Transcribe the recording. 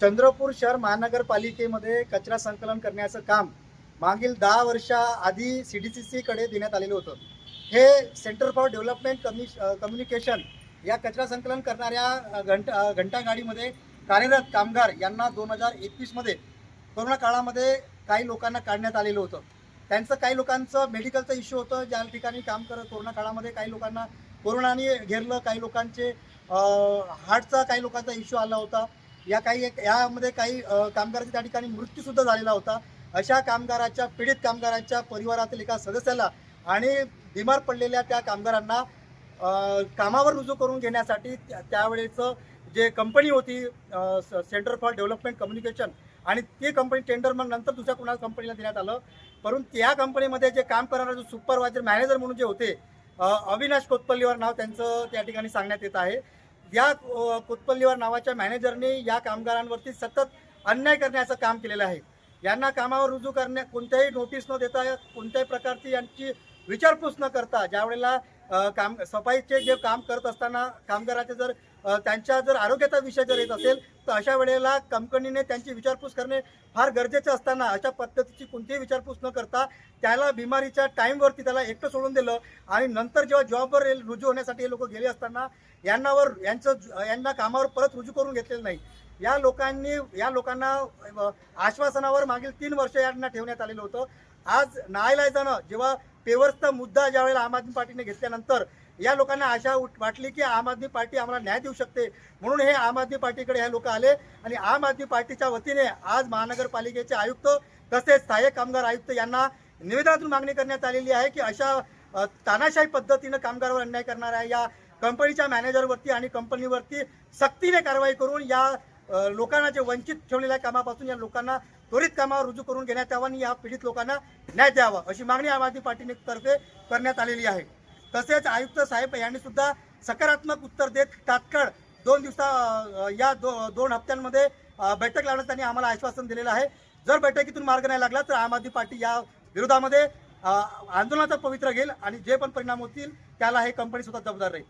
चंद्रपूर शहर महानगरपालिकेमध्ये कचरा संकलन करण्याचं काम मागील दहा वर्षाआधी सी डी सी सीकडे देण्यात आलेलं होतं. हे centre for development commu communication या कचरा संकलन करणाऱ्या घंटा घंटागाडीमध्ये कार्यरत कामगार यांना दोन हजार एकवीसमध्ये कोरोना काळामध्ये काही लोकांना काढण्यात आलेलं होतं. त्यांचं काही लोकांचं मेडिकलचं इश्यू होतं. ज्या ठिकाणी काम करत कोरोना काळामध्ये काही लोकांना कोरोनाने घेरलं काही लोकांचे हार्टचा काही लोकांचा इश्यू आला होता. या काही एक यामध्ये काही कामगारांचा त्या ठिकाणी मृत्यूसुद्धा झालेला होता. अशा कामगाराच्या पीडित कामगारांच्या परिवारातील एका सदस्याला आणि बिमार पडलेल्या त्या कामगारांना कामावर रुजू करून घेण्यासाठी त्या- त्यावेळेचं जे कंपनी होती सेंटर फॉर डेव्हलपमेंट कम्युनिकेशन आणि ती कंपनी टेंडर मग नंतर दुसऱ्या कुणाला कंपनीला देण्यात आलं. परंतु त्या कंपनीमध्ये जे काम करणारे जो सुपरवायझर मॅनेजर म्हणून जे होते अविनाश कोतपल्लीवर नाव त्यांचं त्या ठिकाणी सांगण्यात येत आहे. या अ, नावाच्या मॅनेजरने या कामगारांवरती सतत अन्याय करण्याचं काम केलेलं आहे. यांना कामावर रुजू करण्या कोणत्याही नोटीस न देता कोणत्याही प्रकारची यांची विचारपूस न करता ज्यावेळेला काम सफाईचे जे काम करत असताना कामगाराचे जर त्यांच्या जर आरोग्याचा विषय जर येत असेल तर अशा वेळेला कंपनीने त्यांची विचारपूस करणे फार गरजेचं असताना अशा पद्धतीची कोणतीही विचारपूस न करता त्याला बिमारीच्या टाईमवरती त्याला एकटं सोडून दिलं आणि नंतर जेव्हा जॉबवर रुजू होण्यासाठी हे लोक गेले असताना यांनावर यांचं यांना कामावर परत रुजू करून घेतलेलं नाही. या लोकांनी या लोकांना आश्वासनावर मागील तीन वर्ष यांना ठेवण्यात आलेलं होतं. आज नाईलाजानं जेव्हा पेवरचा मुद्दा ज्यावेळेला आम आदमी पार्टीने घेतल्यानंतर या लोकांना आशा वाटली की आम आदमी पार्टी आम्हाला न्याय देऊ शकते. म्हणून हे आम आदमी पार्टीकडे हे लोक आले आणि आम आदमी पार्टीच्या वतीने आज महानगरपालिकेचे आयुक्त तसेच सहाय्यक कामगार आयुक्त यांना निवेदनातून मागणी करण्यात आलेली आहे की अशा तानाशाही पद्धतीनं कामगारावर अन्याय करणाऱ्या या कंपनीच्या मॅनेजरवरती आणि कंपनीवरती सक्तीने कारवाई करून या लोकांना जे वंचित ठेवलेल्या कामापासून या लोकांना त्वरित कामावर रुजू करून घेण्यात यावं आणि या पीडित लोकांना न्याय द्यावा अशी मागणी आम आदमी पार्टीने तर्फे करण्यात आलेली आहे. तसेच आयुक्त साहेब यांनी सुद्धा सकारात्मक उत्तर देत तात्काळ दोन दिवसा या दो दोन हप्त्यांमध्ये बैठक लावण्यात त्यांनी आम्हाला आश्वासन दिलेलं आहे. जर बैठकीतून मार्ग नाही लागला तर आम आदमी पार्टी या विरोधामध्ये आंदोलनाचा पवित्र घेईल आणि जे पण परिणाम होतील त्याला हे कंपनी सुद्धा जबाबदार राहील.